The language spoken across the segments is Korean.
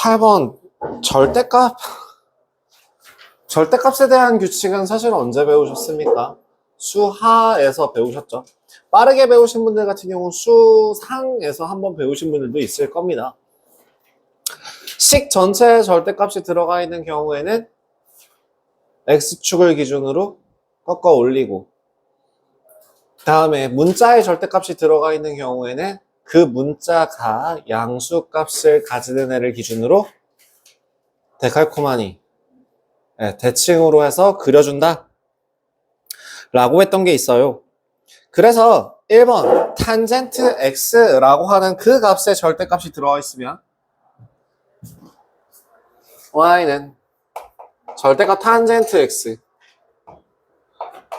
8번 절대값 절대값에 대한 규칙은 사실 언제 배우셨습니까? 수하에서 배우셨죠. 빠르게 배우신 분들 같은 경우는 수상에서 한번 배우신 분들도 있을 겁니다. 식 전체에 절대값이 들어가 있는 경우에는 x축을 기준으로 꺾어 올리고 다음에 문자의 절대값이 들어가 있는 경우에는 그 문자가 양수값을 가지는 애를 기준으로 데칼코마니 네, 대칭으로 해서 그려준다 라고 했던 게 있어요 그래서 1번 탄젠트 x라고 하는 그 값의 절대값이 들어가 있으면 y는 절대값 탄젠트 x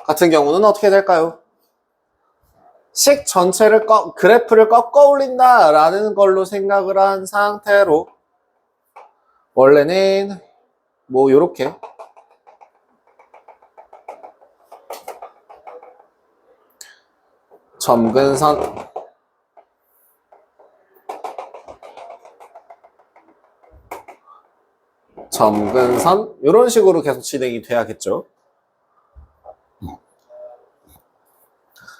같은 경우는 어떻게 될까요? 식 전체를 꺾, 그래프를 꺾어 올린다 라는 걸로 생각을 한 상태로 원래는 뭐 요렇게. 점근선. 점근선. 이런 식으로 계속 진행이 돼야겠죠.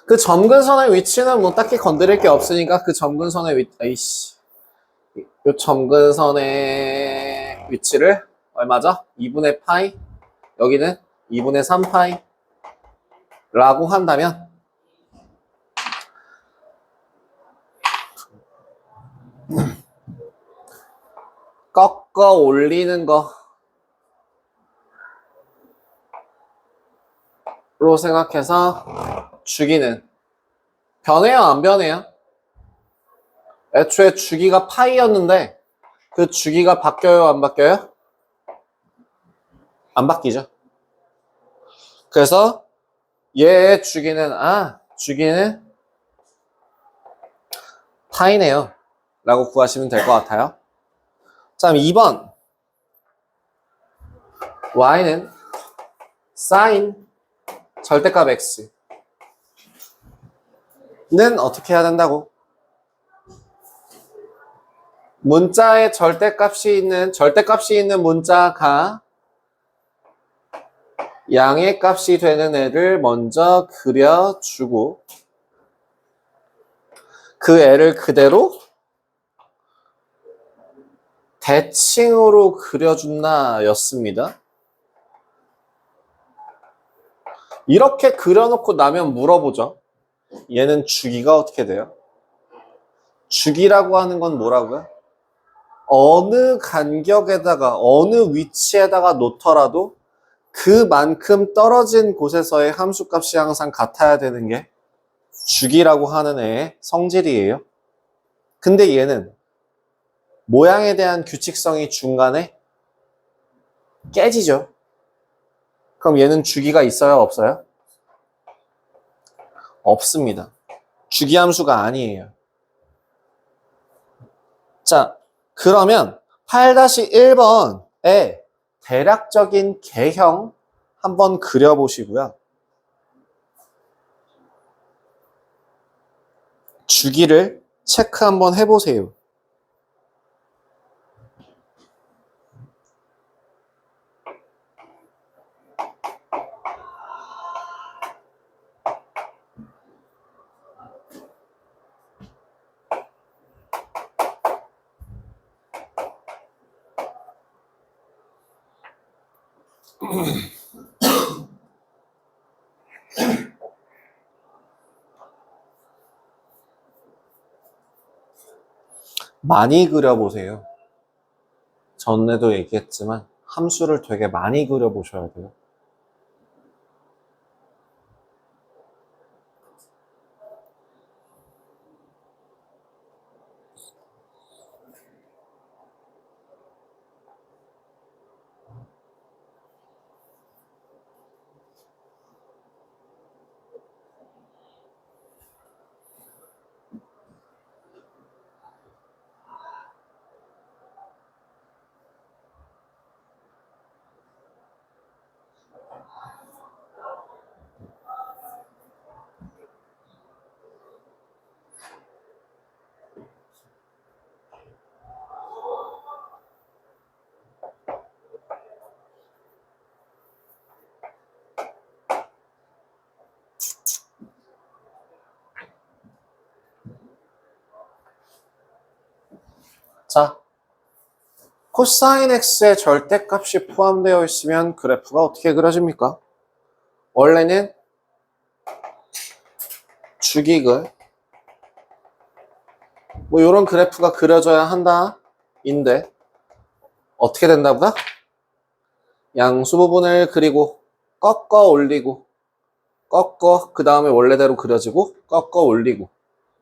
그 점근선의 위치는 뭐 딱히 건드릴 게 없으니까 그 점근선의 위 아이씨 요 점근선의 위치를 얼마죠? 2분의 파이 여기는 2분의 3파이 라고 한다면 꺾어 올리는 거로 생각해서 주기는. 변해요 안 변해요? 애초에 주기가 파이였는데 그 주기가 바뀌어요 안 바뀌어요? 안 바뀌죠. 그래서 얘의 주기는 아 주기는 파이네요. 라고 구하시면 될 것 같아요. 자 그럼 2번 y는 sin 절대값 x 는 어떻게 해야 된다고? 문자에 절대값이 있는 절대값이 있는 문자가 양의 값이 되는 애를 먼저 그려주고 그 애를 그대로 대칭으로 그려준다 였습니다. 이렇게 그려놓고 나면 물어보죠. 얘는 주기가 어떻게 돼요? 주기라고 하는 건 뭐라고요? 어느 간격에다가 어느 위치에다가 놓더라도 그만큼 떨어진 곳에서의 함수값이 항상 같아야 되는 게 주기라고 하는 애의 성질이에요. 근데 얘는 모양에 대한 규칙성이 중간에 깨지죠. 그럼 얘는 주기가 있어요? 없어요? 없습니다. 주기함수가 아니에요. 자, 그러면 8-1번에 대략적인 개형 한번 그려보시고요. 주기를 체크 한번 해보세요. 많이 그려보세요. 전에도 얘기했지만 함수를 되게 많이 그려보셔야 돼요. 코사인 x의 절대값이 포함되어 있으면 그래프가 어떻게 그려집니까? 원래는 주기글 뭐 이런 그래프가 그려져야 한다 인데 어떻게 된다보다? 양수 부분을 그리고 꺾어 올리고 꺾어 그 다음에 원래대로 그려지고 꺾어 올리고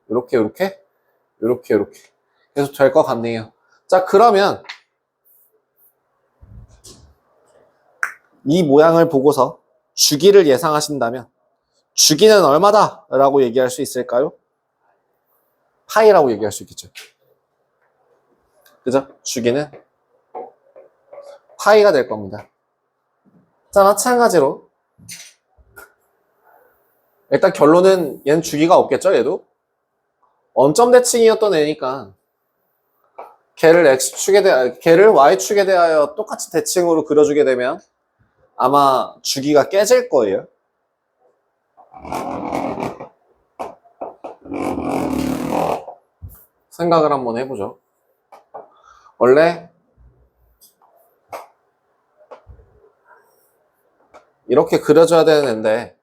이렇게 이렇게 이렇게 이렇게. 계속 될 것 같네요. 자 그러면 이 모양을 보고서 주기를 예상하신다면 주기는 얼마다? 라고 얘기할 수 있을까요? 파이라고 얘기할 수 있겠죠. 그죠? 주기는 파이가 될 겁니다. 자, 마찬가지로 일단 결론은 얘는 주기가 없겠죠, 얘도? 원점 대칭이었던 애니까 걔를 x축에 대하여, 걔를 y축에 대하여 똑같이 대칭으로 그려주게 되면 아마 주기가 깨질 거예요. 생각을 한번 해보죠. 원래 이렇게 그려줘야 되는데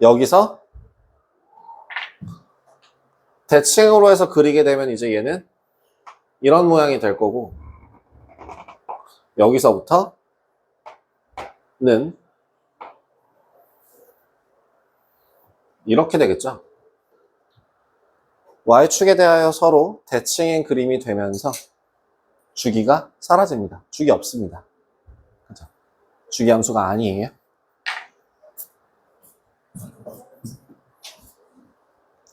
여기서 대칭으로 해서 그리게 되면 이제 얘는 이런 모양이 될 거고 여기서부터 는 이렇게 되겠죠. y축에 대하여 서로 대칭인 그림이 되면서 주기가 사라집니다. 주기 없습니다. 그죠? 주기 함수가 아니에요.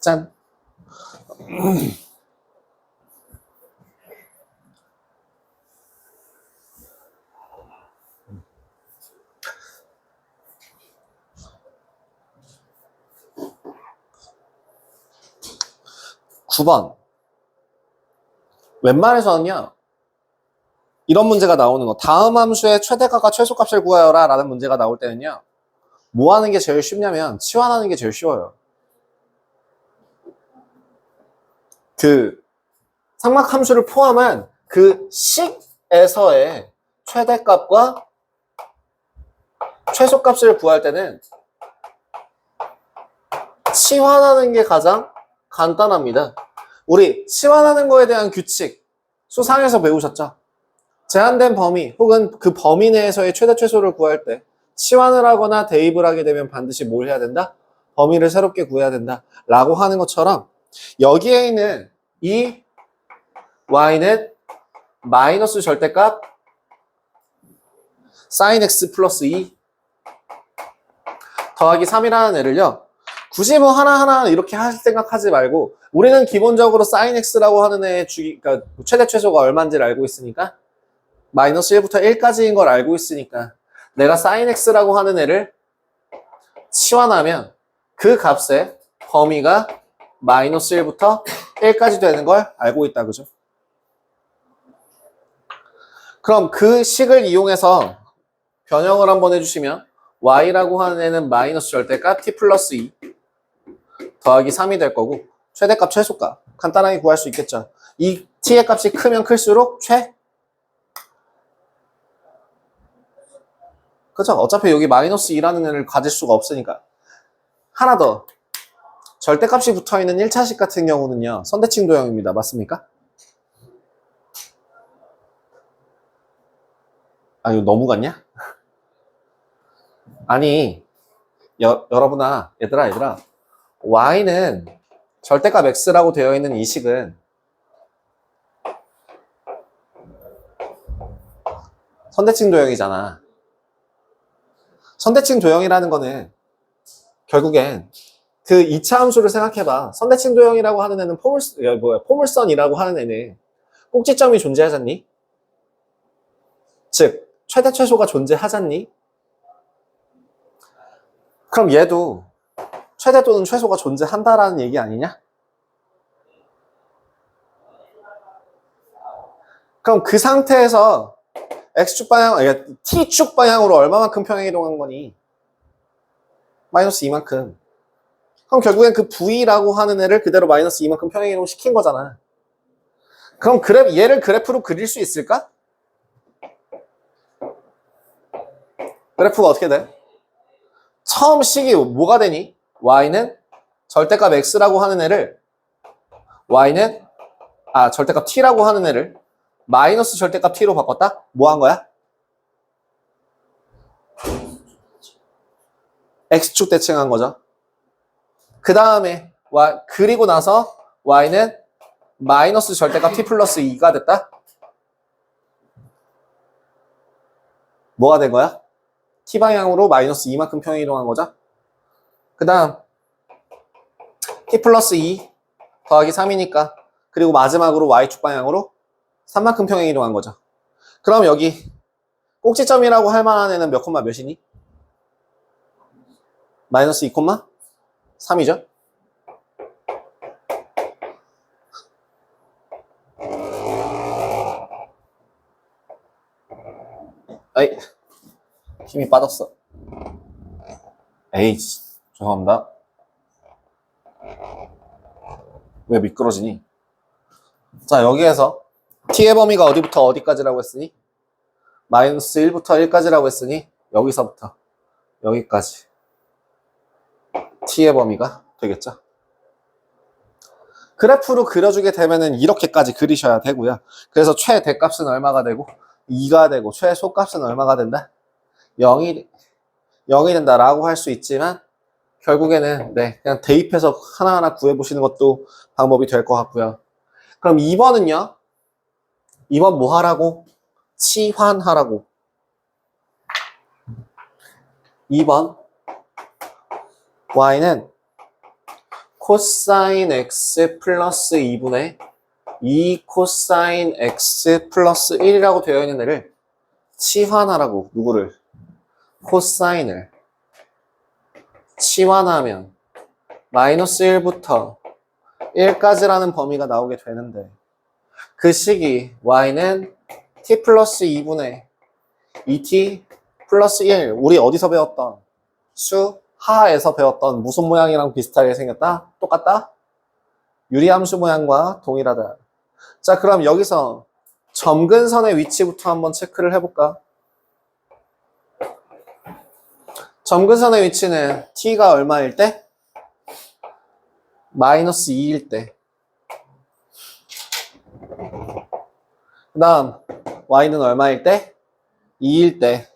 짠. 9번. 웬만해서는요, 이런 문제가 나오는 거. 다음 함수의 최대값과 최소값을 구하여라 라는 문제가 나올 때는요, 뭐 하는 게 제일 쉽냐면, 치환하는 게 제일 쉬워요. 그, 삼각 함수를 포함한 그 식에서의 최대값과 최소값을 구할 때는 치환하는 게 가장 간단합니다. 우리 치환하는 거에 대한 규칙 수상에서 배우셨죠? 제한된 범위 혹은 그 범위 내에서의 최대 최소를 구할 때 치환을 하거나 대입을 하게 되면 반드시 뭘 해야 된다? 범위를 새롭게 구해야 된다 라고 하는 것처럼 여기에 있는 이 y는 마이너스 절대값 sin x 플러스 2 더하기 3이라는 애를요 굳이 뭐 하나하나 이렇게 할 생각하지 말고 우리는 기본적으로 sin x라고 하는 애의 주기, 그러니까 최대 최소가 얼마인지를 알고 있으니까 마이너스 1부터 1까지인 걸 알고 있으니까 내가 sin x라고 하는 애를 치환하면 그 값의 범위가 마이너스 1부터 1까지 되는 걸 알고 있다 그죠? 그럼 그 식을 이용해서 변형을 한번 해주시면 y라고 하는 애는 마이너스 절대값 t 플러스 2 더하기 3이 될 거고 최대값 최소값 간단하게 구할 수 있겠죠. 이 t의 값이 크면 클수록 최 그죠? 어차피 여기 마이너스 2라는 애를 가질 수가 없으니까 하나 더 절대값이 붙어있는 1차식 같은 경우는요 선대칭 도형입니다. 맞습니까? 아 이거 너무 같냐? 아니 여, 여러분아 얘들아 얘들아 y는 절대값 x라고 되어 있는 이 식은 선대칭 도형이잖아. 선대칭 도형이라는 거는 결국엔 그 2차 함수를 생각해봐. 선대칭 도형이라고 하는 애는 포물, 야, 뭐야, 포물선이라고 하는 애는 꼭지점이 존재하잖니? 즉, 최대 최소가 존재하잖니? 그럼 얘도 최대 또는 최소가 존재한다라는 얘기 아니냐? 그럼 그 상태에서 x축 방향, t축 방향으로 얼마만큼 평행 이동한 거니? 마이너스 2만큼. 그럼 결국엔 그 v라고 하는 애를 그대로 마이너스 2만큼 평행 이동 시킨 거잖아. 그럼 그래, 얘를 그래프로 그릴 수 있을까? 그래프가 어떻게 돼? 처음 식이 뭐가 되니? Y는 절대값 x라고 하는 애를 y는 아 절대값 t라고 하는 애를 마이너스 절대값 t로 바꿨다? 뭐 한 거야? x축 대칭한 거죠. 그 다음에 y 그리고 나서 y는 마이너스 절대값 t 플러스 2가 됐다? 뭐가 된 거야? t 방향으로 마이너스 2만큼 평행 이동한 거죠? 그 다음 t 플러스 2 더하기 3이니까 그리고 마지막으로 y축 방향으로 3만큼 평행 이동한 거죠. 그럼 여기 꼭지점이라고 할 만한 애는 몇 콤마 몇이니? 마이너스 2 콤마 3이죠? 에이, 힘이 빠졌어. 에이, 죄송합니다. 왜 미끄러지니? 자, 여기에서 t의 범위가 어디부터 어디까지라고 했으니? 마이너스 1부터 1까지라고 했으니 여기서부터 여기까지 t의 범위가 되겠죠? 그래프로 그려주게 되면은 이렇게까지 그리셔야 되고요. 그래서 최대값은 얼마가 되고 2가 되고 최소값은 얼마가 된다? 0이 0이 된다라고 할 수 있지만 결국에는 네 그냥 대입해서 하나하나 구해보시는 것도 방법이 될 것 같고요. 그럼 2번은요? 2번 뭐 하라고? 치환하라고. 2번 y는 코사인 x 플러스 2분의 2 코사인 x 플러스 1이라고 되어 있는 애를 치환하라고 누구를 코사인을 치환하면 마이너스 1부터 1까지라는 범위가 나오게 되는데 그 식이 y는 t 플러스 2분의 2t 플러스 1 우리 어디서 배웠던 수 하에서 배웠던 무슨 모양이랑 비슷하게 생겼다? 똑같다? 유리함수 모양과 동일하다. 자 그럼 여기서 점근선의 위치부터 한번 체크를 해볼까? 점근선의 위치는 t가 얼마일 때? 마이너스 2일 때. 그 다음 y는 얼마일 때? 2일 때.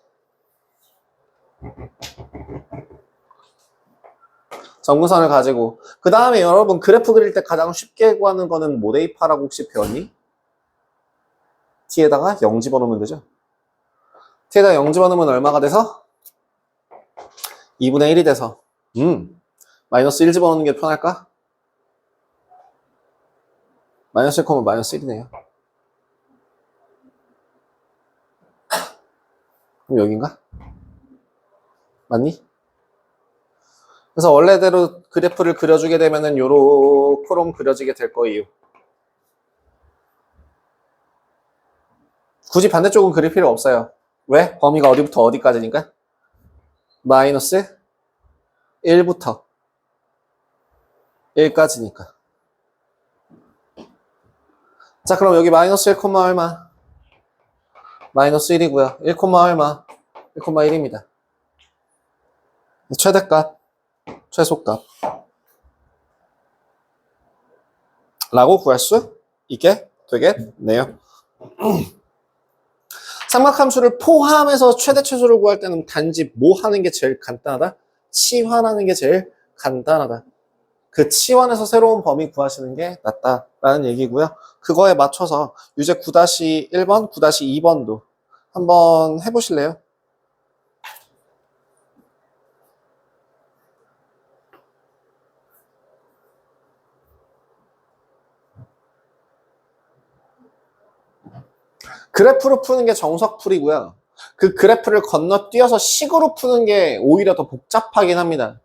점근선을 가지고 그 다음에 여러분 그래프 그릴 때 가장 쉽게 구하는 거는 모데이파라고 혹시 배웠니? t에다가 0 집어넣으면 되죠. t에다 0 집어넣으면 얼마가 돼서? 2분의 1이 돼서 음 마이너스 1 집어넣는 게 편할까? 마이너스 1면 마이너스 1이네요. 그럼 여긴가? 맞니? 그래서 원래대로 그래프를 그려주게 되면은 요렇게롬 그려지게 될 거예요. 굳이 반대쪽은 그릴 필요 없어요. 왜? 범위가 어디부터 어디까지니까? 마이너스 1부터 1까지니까. 자, 그럼 여기 마이너스 1, 얼마? 마이너스 1이고요. 1, 얼마? 1, 1입니다. 최대값, 최소값. 라고 구할 수 있게 되겠네요. 삼각함수를 포함해서 최대 최소를 구할 때는 단지 뭐 하는 게 제일 간단하다? 치환하는 게 제일 간단하다. 그 치환에서 새로운 범위 구하시는 게 낫다라는 얘기고요. 그거에 맞춰서 유제 9-1번, 9-2번도 한번 해보실래요? 그래프로 푸는 게 정석풀이고요. 그 그래프를 건너뛰어서 식으로 푸는 게 오히려 더 복잡하긴 합니다.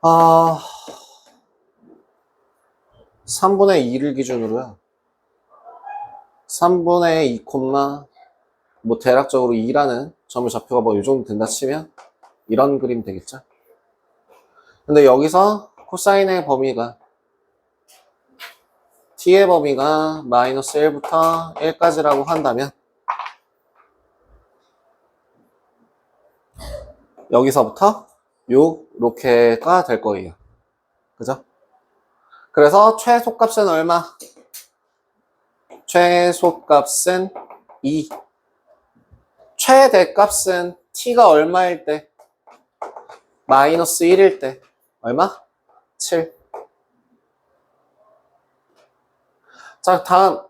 아, 3분의 2를 기준으로요. 3분의 2 콤마 뭐 대략적으로 2라는 점을 좌표가 뭐 이 정도 된다 치면 이런 그림 되겠죠? 근데 여기서 코사인의 범위가 t의 범위가 마이너스 1부터 1까지라고 한다면 여기서부터 요렇게가 될 거예요. 그죠? 그래서 최소값은 얼마? 최소값은 2. 최대값은 t가 얼마일 때? 마이너스 1일 때. 얼마? 7. 자, 다음.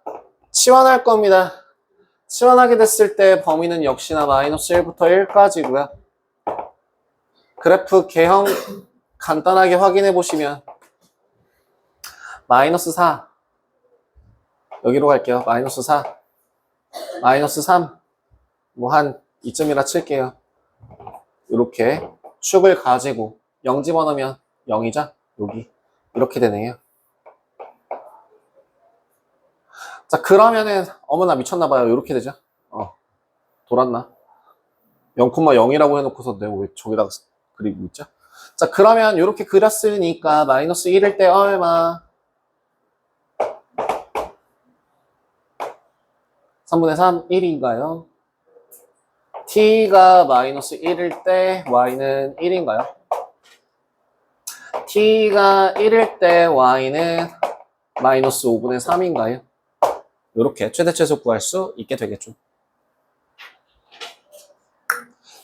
치환할 겁니다. 치환하게 됐을 때 범위는 역시나 마이너스 1부터 1까지고요. 그래프 개형 간단하게 확인해 보시면 마이너스 4 여기로 갈게요. 마이너스 4 마이너스 3 뭐 한 이쯤이라 칠게요. 이렇게 축을 가지고 0 집어넣으면 0이죠? 여기 이렇게 되네요. 자 그러면은 어머나 미쳤나봐요. 이렇게 되죠? 어 돌았나? 0,0이라고 해놓고서 내가 왜 저기다가 그리고 있죠? 자 그러면 이렇게 그렸으니까 마이너스 1일 때 얼마? 3분의 3, 1인가요? t가 마이너스 1일 때 y는 1인가요? T가 1일 때 y는 마이너스 5분의 3인가요? 이렇게 최대 최소 구할 수 있게 되겠죠.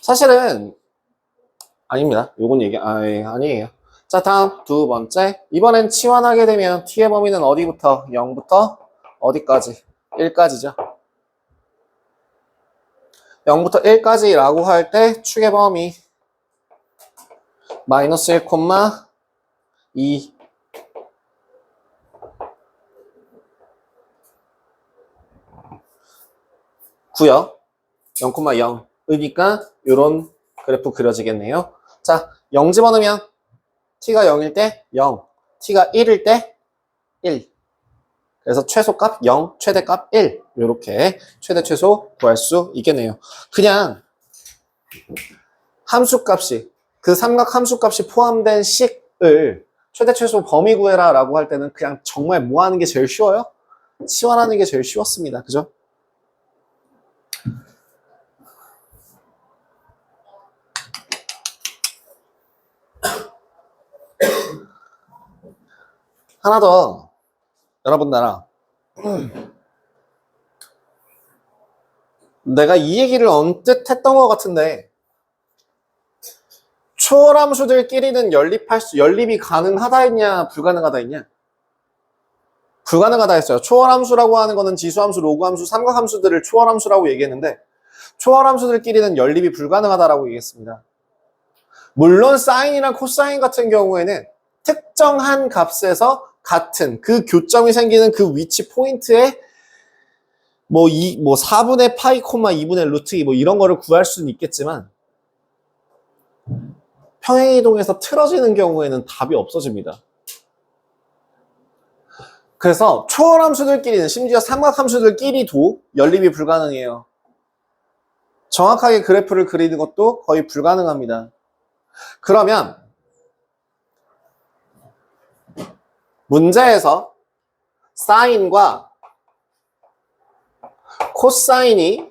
사실은 아닙니다. 요건 얘기 아, 예, 아니에요. 자 다음 두 번째 이번엔 치환하게 되면 t의 범위는 어디부터 0부터 어디까지 1까지죠. 0부터 1까지라고 할 때 축의 범위 마이너스 1, 2 9요 0,0이니까 이런 그래프 그려지겠네요. 자, 0 집어넣으면 t가 0일 때 0, t가 1일 때 1. 그래서 최소값 0, 최대값 1. 이렇게 최대 최소 구할 수 있겠네요. 그냥 함수값이 그 삼각 함수값이 포함된 식을 최대 최소 범위 구해라 라고 할 때는 그냥 정말 뭐 하는 게 제일 쉬워요? 치환하는 게 제일 쉬웠습니다. 그죠? 하나 더 여러분 나라 내가 이 얘기를 언뜻 했던 것 같은데 초월함수들끼리는 연립할 수 연립이 가능하다 했냐 불가능하다 했냐? 불가능하다 했어요. 초월함수라고 하는 거는 지수함수, 로그함수, 삼각함수들을 초월함수라고 얘기했는데 초월함수들끼리는 연립이 불가능하다라고 얘기했습니다. 물론 사인이랑 코사인 같은 경우에는 특정한 값에서 같은 그 교점이 생기는 그 위치 포인트에 뭐, 이, 뭐, 4분의 파이, 콤마 2분의 루트 2, 뭐, 이런 거를 구할 수는 있겠지만, 평행이동에서 틀어지는 경우에는 답이 없어집니다. 그래서 초월함수들끼리는, 심지어 삼각함수들끼리도 연립이 불가능해요. 정확하게 그래프를 그리는 것도 거의 불가능합니다. 그러면, 문제에서 사인과 코사인이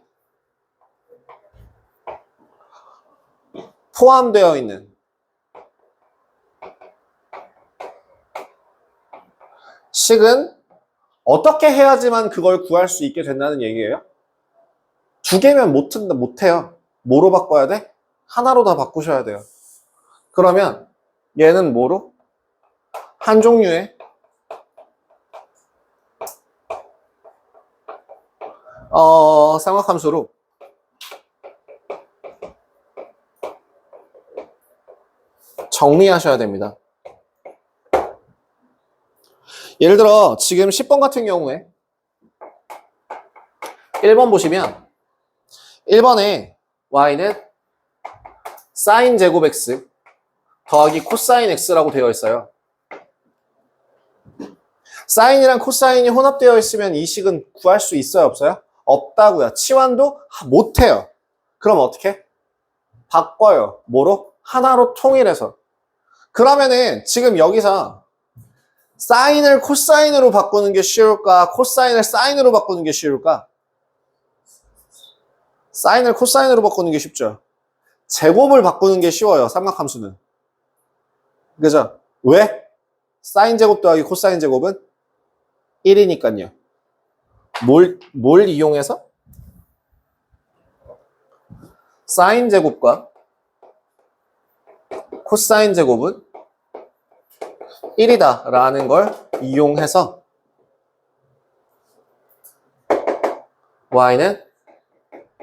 포함되어 있는 식은 어떻게 해야지만 그걸 구할 수 있게 된다는 얘기예요? 두 개면 못, 튼다, 못 해요. 뭐로 바꿔야 돼? 하나로 다 바꾸셔야 돼요. 그러면 얘는 뭐로? 한 종류의 어, 삼각함수로 정리하셔야 됩니다. 예를 들어 지금 10번 같은 경우에 1번 보시면 1번에 y는 사인 제곱 x 더하기 코사인 x라고 되어 있어요. 사인이랑 코사인이 혼합되어 있으면 이 식은 구할 수 있어요, 없어요? 없다고요. 치환도 못해요. 그럼 어떻게? 바꿔요. 뭐로? 하나로 통일해서. 그러면은 지금 여기서 사인을 코사인으로 바꾸는 게 쉬울까? 코사인을 사인으로 바꾸는 게 쉬울까? 사인을 코사인으로 바꾸는 게 쉽죠. 제곱을 바꾸는 게 쉬워요. 삼각함수는. 그죠? 왜? 사인 제곱 더하기 코사인 제곱은 1이니까요. 뭘, 뭘 이용해서? 사인 제곱과 코사인 제곱은 1이다 라는 걸 이용해서 y는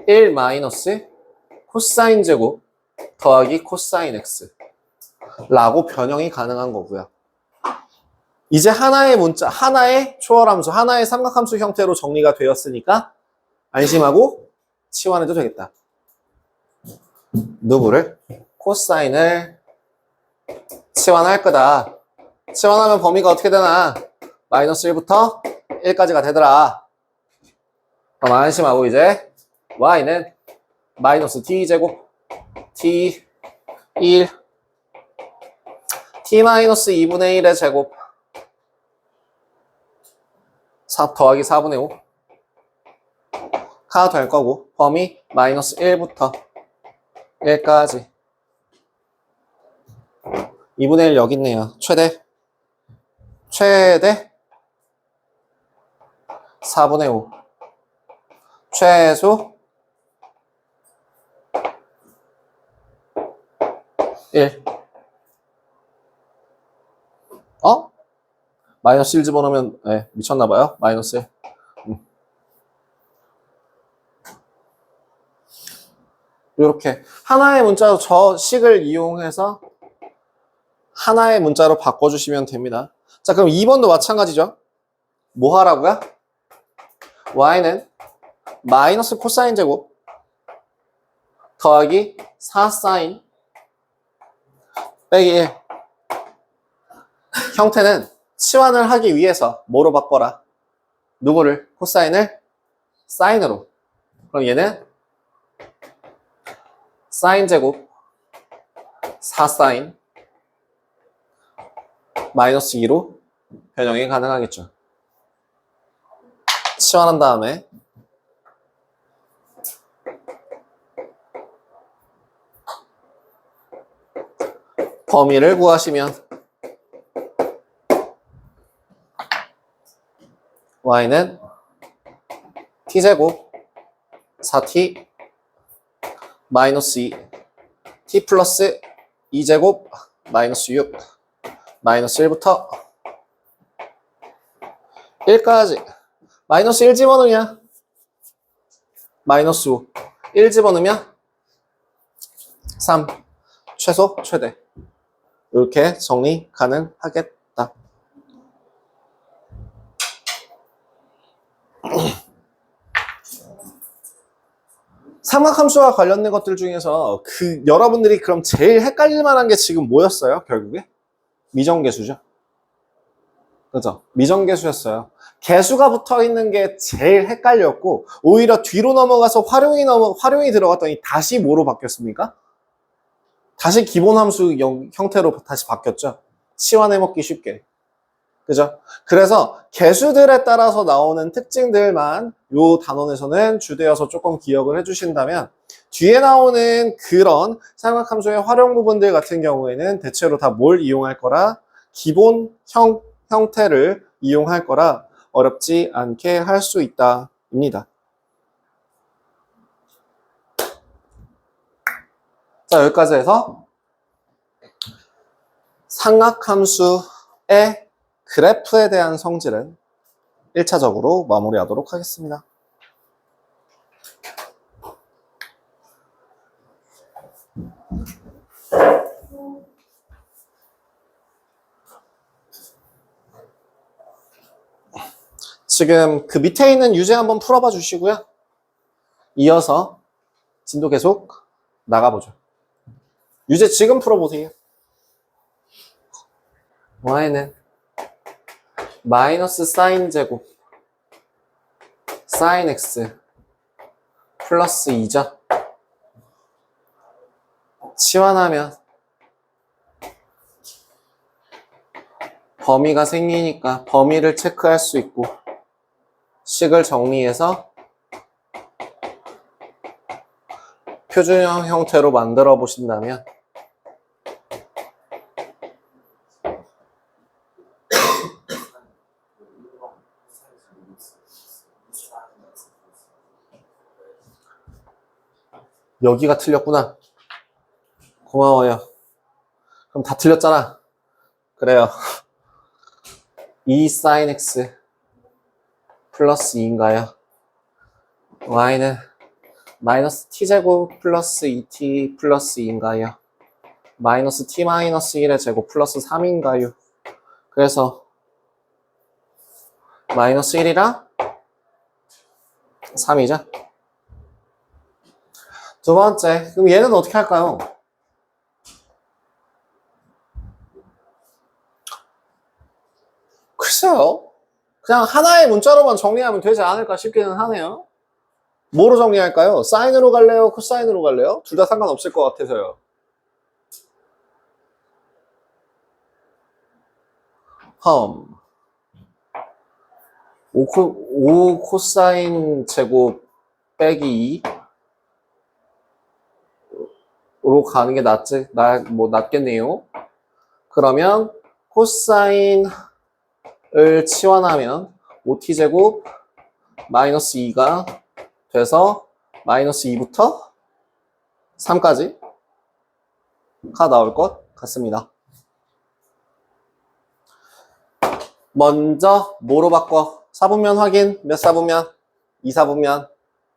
1 마이너스 코사인 제곱 더하기 코사인 x 라고 변형이 가능한 거고요. 이제 하나의 문자, 하나의 초월함수, 하나의 삼각함수 형태로 정리가 되었으니까 안심하고 치환해도 되겠다. 누구를? 코사인을 치환할 거다. 치환하면 범위가 어떻게 되나? 마이너스 1부터 1까지가 되더라. 그럼 안심하고 이제 y는 마이너스 t제곱 t 1 t 마이너스 2분의 1의 제곱 4 더하기 4분의 5 가 될 거고 범위 마이너스 1부터 1까지 2분의 1 여기 있네요. 최대 최대 4분의 5 최소 1 어? 마이너스 1 집어넣으면 네, 미쳤나봐요. 마이너스 1. 음. 이렇게 하나의 문자로 저 식을 이용해서 하나의 문자로 바꿔주시면 됩니다. 자 그럼 2번도 마찬가지죠. 뭐 하라고요? y는 마이너스 코사인 제곱 더하기 4사인 빼기 1 형태는 치환을 하기 위해서 뭐로 바꿔라? 누구를? 코사인을 사인으로. 그럼 얘는 사인 제곱 4사인 마이너스 2로 변형이 가능하겠죠. 치환한 다음에 범위를 구하시면 y는 t제곱 4t 마이너스 2 t 플러스 2제곱 마이너스 6 마이너스 1부터 1까지 마이너스 1 집어넣으면 마이너스 5 1 집어넣으면 3 최소 최대 이렇게 정리 가능하겠다. 삼각함수와 관련된 것들 중에서 그 여러분들이 그럼 제일 헷갈릴 만한 게 지금 뭐였어요? 결국에 미정계수죠. 그죠? 미정계수였어요. 개수가 붙어 있는 게 제일 헷갈렸고 오히려 뒤로 넘어가서 활용이 넘어 활용이 들어갔더니 다시 뭐로 바뀌었습니까? 다시 기본 함수 형- 형태로 다시 바뀌었죠. 치환해 먹기 쉽게. 그죠? 그래서 개수들에 따라서 나오는 특징들만 요 단원에서는 주되어서 조금 기억을 해주신다면 뒤에 나오는 그런 삼각함수의 활용 부분들 같은 경우에는 대체로 다 뭘 이용할 거라 기본 형, 형태를 이용할 거라 어렵지 않게 할 수 있다입니다. 자 여기까지 해서 삼각함수의 그래프에 대한 성질은 1차적으로 마무리하도록 하겠습니다. 지금 그 밑에 있는 유제 한번 풀어봐 주시고요. 이어서 진도 계속 나가보죠. 유제 지금 풀어보세요. y는 마이너스 사인 제곱 사인 x 플러스 2죠. 치환하면 범위가 생기니까 범위를 체크할 수 있고 식을 정리해서 표준형 형태로 만들어 보신다면 여기가 틀렸구나. 고마워요. 그럼 다 틀렸잖아. 그래요. 2 sin x 플러스 2인가요? y는 마이너스 t제곱 플러스 2t 플러스 2인가요? 마이너스 t 마이너스 1의 제곱 플러스 3인가요? 그래서 마이너스 1이랑 3이죠? 두 번째, 그럼 얘는 어떻게 할까요? 글쎄요. 그냥 하나의 문자로만 정리하면 되지 않을까 싶기는 하네요. 뭐로 정리할까요? 사인으로 갈래요? 코사인으로 갈래요? 둘 다 상관없을 것 같아서요. 험. 5, 코, 5 코사인 제곱 빼기 2로 가는 게 낫지, 나, 뭐, 낫겠네요. 그러면 코사인 을 치환하면 5t제곱 마이너스 2가 돼서 마이너스 2부터 3까지 가 나올 것 같습니다. 먼저 뭐로 바꿔? 사분면 확인 몇 사분면? 2사분면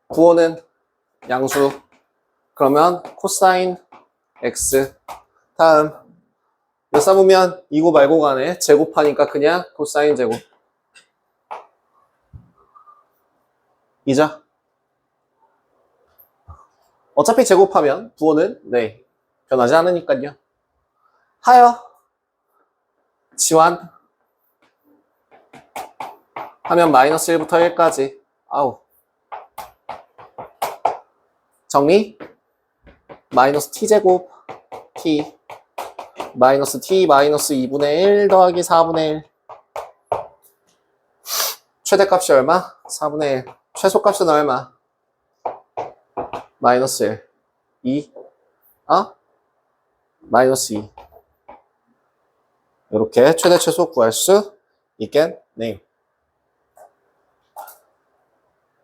부호는 양수 그러면 코사인 x 다음 몇 사분면 이고 말고 간에 제곱하니까 그냥 코사인 제곱. 이자. 어차피 제곱하면 부호는 네 변하지 않으니까요. 하여. 지환 하면 마이너스 1부터 1까지. 아우. 정리. 마이너스 t제곱 t 마이너스 t 마이너스 2분의 1 더하기 4분의 1 최대값이 얼마? 4분의 1 최소값은 얼마? 마이너스 1 2 어? 마이너스 2 이렇게 최대 최소 구할 수 있겠네요.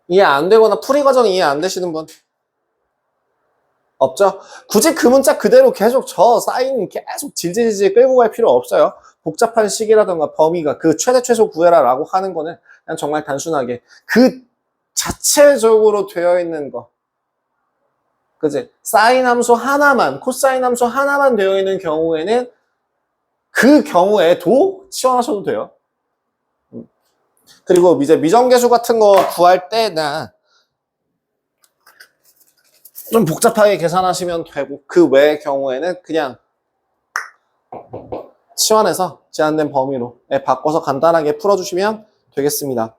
이해 안 되거나 풀이 과정 이해 안 되시는 분 없죠? 굳이 그 문자 그대로 계속 저 사인 계속 질질질 끌고 갈 필요 없어요. 복잡한 식이라든가 범위가 그 최대 최소 구해라라고 하는 거는 그냥 정말 단순하게 그 자체적으로 되어 있는 거. 그지? 사인 함수 하나만, 코사인 함수 하나만 되어 있는 경우에는 그 경우에도 치환하셔도 돼요. 음. 그리고 이제 미정계수 같은 거 구할 때나 좀 복잡하게 계산하시면 되고 그 외의 경우에는 그냥 치환해서 제한된 범위로 예, 바꿔서 간단하게 풀어주시면 되겠습니다.